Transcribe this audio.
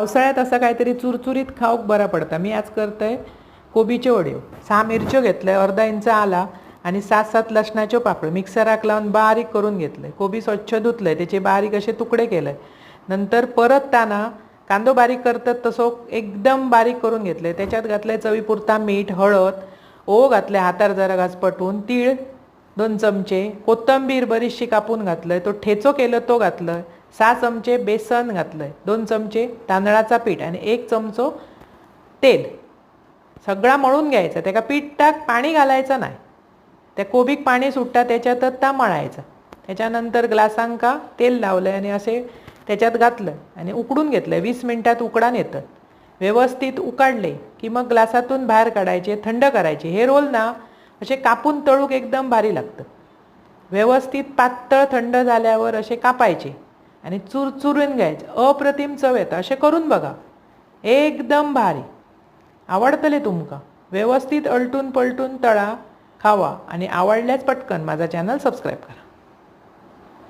पावसाळ्यात असं काहीतरी चुरचुरीत खाऊक बरा पडतं. मी आज करतोय कोबीचे वड्यो सहा मिरच्यो घेतल्या अर्धा इंच आला आणि सात सात लसणाच्यो पापड. मिक्सराक लावून बारीक करून घेतलंय कोबी स्वच्छ धुतलंय. त्याचे बारीक असे तुकडे केले. नंतर परत ताना कांदो बारीक करतात तसो एकदम बारीक करून घेतले. त्याच्यात घातलंय चवीपुरता मीठ हळद ओ घातले हातार जरा घासपटून तीळ दोन चमचे कोथंबीर बरीचशी कापून घातलंय. तो ठेचो केलं तो घातलंय. सहा चमचे बेसन घातलंय दोन चमचे तांदळाचा पीठ आणि एक चमचो तेल. सगळा मळून घ्यायचा त्याका पिठाक पाणी घालायचं नाही. त्या कोबीक पाणी सुटता त्याच्यातच ता मळायचा. त्याच्यानंतर ग्लासांका तेल लावलंय आणि असे त्याच्यात घातलं आणि उकडून घेतलं. वीस मिनिटात उकडान येतं. व्यवस्थित उकाडले की मग ग्लासातून बाहेर काढायचे थंड करायचे. हे रोल ना असे कापून तळूक एकदम भारी लागतं. व्यवस्थित पातळ थंड झाल्यावर असे कापायचे. आणि चुरचुरून घ्यायचे. अप्रतिम चव येतं. असे करून बघा. एकदम भारी. आवडतले तुमका. व्यवस्थित अलटून पलटून तळा खावा आणि आवडल्याच पटकन माझा चॅनल सबस्क्राईब करा.